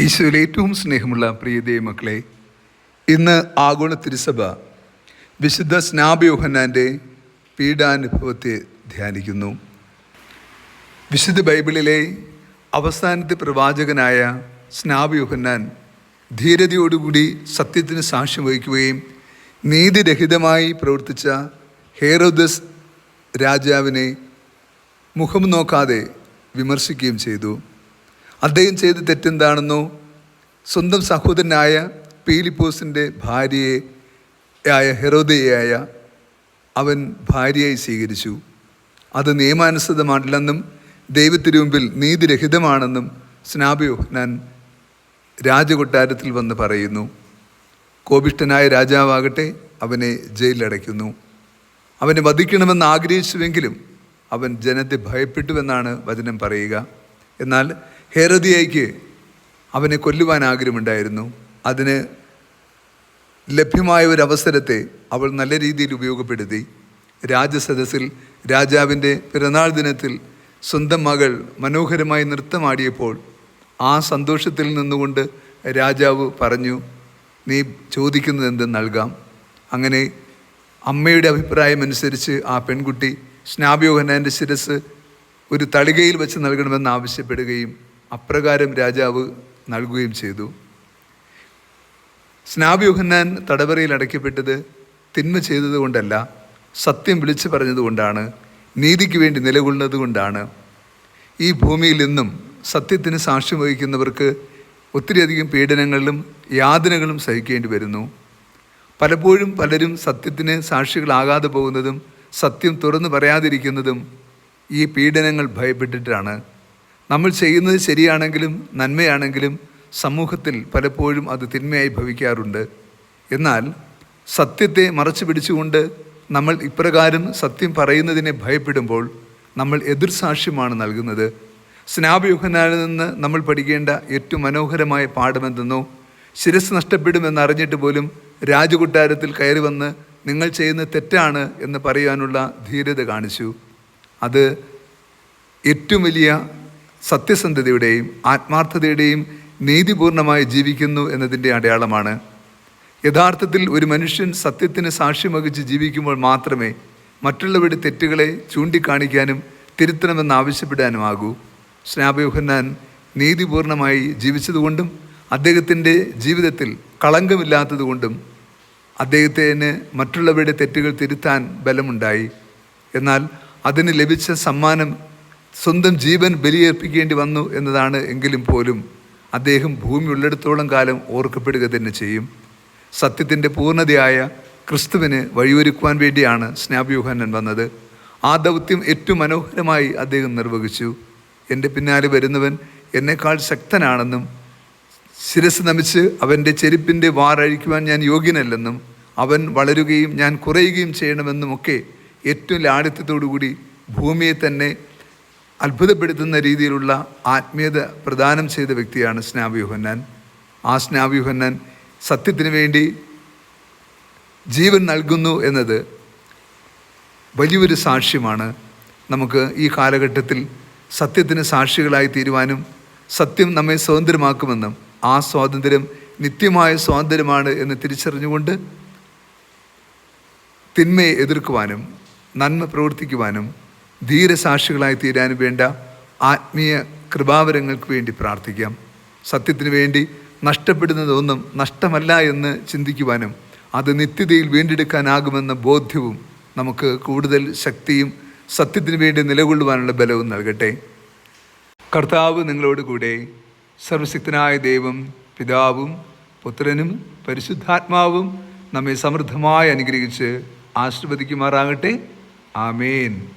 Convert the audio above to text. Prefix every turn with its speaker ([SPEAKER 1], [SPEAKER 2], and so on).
[SPEAKER 1] ഈശോയിൽ ഏറ്റവും സ്നേഹമുള്ള പ്രിയതേ മക്കളെ ഇന്ന് ആഗോള തിരുസഭ വിശുദ്ധ സ്നാപയോഹന്നാന്റെ പീഡാനുഭവത്തെ ധ്യാനിക്കുന്നു. വിശുദ്ധ ബൈബിളിലെ അവസാനത്തെ പ്രവാചകനായ സ്നാപയോഹന്നാൻ ധീരതയോടുകൂടി സത്യത്തിന് സാക്ഷ്യം വഹിക്കുകയും നീതിരഹിതമായി പ്രവർത്തിച്ച ഹേറോദസ് രാജാവിനെ മുഖം നോക്കാതെ വിമർശിക്കുകയും ചെയ്തു. അദ്ദേഹം ചെയ്ത തെറ്റെന്താണെന്നോ സ്വന്തം സഹോദരനായ പീലിപ്പോസിന്റെ ഭാര്യയെ ആയ ഹെറോദയായ അവൻ ഭാര്യയായി സ്വീകരിച്ചു. അത് നിയമാനുസൃതമാണില്ലെന്നും ദൈവത്തിനു മുമ്പിൽ നീതിരഹിതമാണെന്നും സ്നാബിയോ ഞാൻ രാജകൊട്ടാരത്തിൽ വന്ന് പറയുന്നു. കോപിഷ്ഠനായ രാജാവാകട്ടെ അവനെ ജയിലിലടയ്ക്കുന്നു. അവനെ വധിക്കണമെന്ന് ആഗ്രഹിച്ചുവെങ്കിലും അവൻ ജനത്തെ ഭയപ്പെട്ടുവെന്നാണ് വചനം പറയുക. എന്നാൽ ഹേറദിയയ്ക്ക് അവനെ കൊല്ലുവാൻ ആഗ്രഹമുണ്ടായിരുന്നു. അതിന് ലഭ്യമായ ഒരു അവസരത്തെ അവൾ നല്ല രീതിയിൽ ഉപയോഗപ്പെടുത്തി. രാജസദസ്സിൽ രാജാവിന്റെ പിറന്നാൾ ദിനത്തിൽ സ്വന്തം മകൾ മനോഹരമായി നൃത്തമാടിയപ്പോൾ ആ സന്തോഷത്തിൽ നിന്നുകൊണ്ട് രാജാവ് പറഞ്ഞു നീ ചോദിക്കുന്നത് എന്ത് നൽകാം. അങ്ങനെ അമ്മയുടെ അഭിപ്രായമനുസരിച്ച് ആ പെൺകുട്ടി സ്നാപയോഹനാന്റെ ശിരസ് ഒരു തളികയിൽ വെച്ച് നൽകണമെന്ന് ആവശ്യപ്പെടുകയും അപ്രകാരം രാജാവ് നൽകുകയും ചെയ്തു. സ്നാപയോഹന്നാൻ തടവറയിൽ അടയ്ക്കപ്പെട്ടത് തിന്മ ചെയ്തതുകൊണ്ടല്ല സത്യം വിളിച്ചു പറഞ്ഞതുകൊണ്ടാണ് നീതിക്ക് വേണ്ടി നിലകൊള്ളുന്നത് കൊണ്ടാണ്. ഈ ഭൂമിയിൽ നിന്നും സത്യത്തിന് സാക്ഷ്യം വഹിക്കുന്നവർക്ക് ഒത്തിരിയധികം പീഡനങ്ങളിലും യാതനകളും സഹിക്കേണ്ടി വരുന്നു. പലപ്പോഴും പലരും സത്യത്തിന് സാക്ഷികളാകാതെ പോകുന്നതും സത്യം തുറന്നു പറയാതിരിക്കുന്നതും ഈ പീഡനങ്ങൾ ഭയപ്പെട്ടിട്ടാണ്. നമ്മൾ ചെയ്യുന്നത് ശരിയാണെങ്കിലും നന്മയാണെങ്കിലും സമൂഹത്തിൽ പലപ്പോഴും അത് തിന്മയായി ഭവിക്കാറുണ്ട്. എന്നാൽ സത്യത്തെ മറച്ചു പിടിച്ചുകൊണ്ട് നമ്മൾ ഇപ്രകാരം സത്യം പറയുന്നതിനെ ഭയപ്പെടുമ്പോൾ നമ്മൾ എതിർ സാക്ഷ്യമാണ് നൽകുന്നത്. സ്നാപയുഹനാലിൽ നിന്ന് നമ്മൾ പഠിക്കേണ്ട ഏറ്റവും മനോഹരമായ പാഠമെന്തെന്നോ ശിരസ് നഷ്ടപ്പെടുമെന്ന് അറിഞ്ഞിട്ട് പോലും രാജകൊട്ടാരത്തിൽ കയറി വന്ന് നിങ്ങൾ ചെയ്യുന്ന തെറ്റാണ് എന്ന് പറയാനുള്ള ധീരത കാണിച്ചു. അത് ഏറ്റവും വലിയ സത്യസന്ധതയുടെയും ആത്മാർത്ഥതയുടെയും നീതിപൂർണമായി ജീവിക്കുന്നു എന്നതിന്റെ അടയാളമാണ്. യഥാർത്ഥത്തിൽ ഒരു മനുഷ്യൻ സത്യത്തിന് സാക്ഷ്യം വഹിച്ച് ജീവിക്കുമ്പോൾ മാത്രമേ മറ്റുള്ളവരുടെ തെറ്റുകളെ ചൂണ്ടിക്കാണിക്കാനും തിരുത്തണമെന്ന് ആവശ്യപ്പെടാനുമാകൂ. സ്നാപയോഹന്നാൻ നീതിപൂർണമായി ജീവിച്ചതുകൊണ്ടും അദ്ദേഹത്തിന്റെ ജീവിതത്തിൽ കളങ്കമില്ലാത്തതുകൊണ്ടും അദ്ദേഹത്തിന് മറ്റുള്ളവരുടെ തെറ്റുകൾ തിരുത്താൻ ബലമുണ്ടായി. എന്നാൽ അതിന് ലഭിച്ച സമ്മാനം സ്വന്തം ജീവൻ ബലിയേർപ്പിക്കേണ്ടി വന്നു എന്നതാണ് എങ്കിലും പോലും അദ്ദേഹം ഭൂമി ഉള്ളിടത്തോളം കാലം ഓർക്കപ്പെടുക തന്നെ ചെയ്യും. സത്യത്തിന്റെ പൂർണതയായ ക്രിസ്തുവിന് വഴിയൊരുക്കുവാൻ വേണ്ടിയാണ് സ്നാപ്യൂഹാനൻ വന്നത്. ആ ദൗത്യം ഏറ്റവും മനോഹരമായി അദ്ദേഹം നിർവഹിച്ചു. എന്റെ പിന്നാലെ വരുന്നവൻ എന്നെക്കാൾ ശക്തനാണെന്നും ശിരസ് നമിച്ച് അവന്റെ ചെരുപ്പിന്റെ വാറഴിക്കുവാൻ ഞാൻ യോഗ്യനല്ലെന്നും അവൻ വളരുകയും ഞാൻ കുറയുകയും ചെയ്യണമെന്നുമൊക്കെ ഏറ്റവും ലാളിത്യത്തോടുകൂടി ഭൂമിയെ തന്നെ അത്ഭുതപ്പെടുത്തുന്ന രീതിയിലുള്ള ആത്മീയത പ്രദാനം ചെയ്ത വ്യക്തിയാണ് സ്നാവ്യൂഹന്നാൻ ആ സ്നാവ്യൂഹന്നാൻ സത്യത്തിന് വേണ്ടി ജീവൻ നൽകുന്നു എന്നത് വലിയൊരു സാക്ഷ്യമാണ്. നമുക്ക് ഈ കാലഘട്ടത്തിൽ സത്യത്തിന് സാക്ഷികളായി തീരുവാനും സത്യം നമ്മെ സ്വതന്ത്രമാക്കുമെന്നും ആ സ്വാതന്ത്ര്യം നിത്യമായ സ്വാതന്ത്ര്യമാണ് എന്ന് തിരിച്ചറിഞ്ഞുകൊണ്ട് തിന്മയെ എതിർക്കുവാനും നന്മ പ്രവർത്തിക്കുവാനും ധീരസാക്ഷികളായി തീരാൻ വേണ്ട ആത്മീയ കൃപാവരങ്ങൾക്ക് വേണ്ടി പ്രാർത്ഥിക്കാം. സത്യത്തിന് വേണ്ടി നഷ്ടപ്പെടുന്നതൊന്നും നഷ്ടമല്ല എന്ന് ചിന്തിക്കുവാനും അത് നിത്യതയിൽ വീണ്ടെടുക്കാനാകുമെന്ന ബോധ്യവും നമുക്ക് കൂടുതൽ ശക്തിയും സത്യത്തിന് വേണ്ടി നിലകൊള്ളുവാനുള്ള ബലവും നൽകട്ടെ. കർത്താവ് നിങ്ങളോട് കൂടെ സർവശക്തനായ ദൈവം പിതാവും പുത്രനും പരിശുദ്ധാത്മാവും നമ്മെ സമൃദ്ധമായി അനുഗ്രഹിച്ച് ആശീർവദിക്കുമാറാകട്ടെ. ആമേൻ.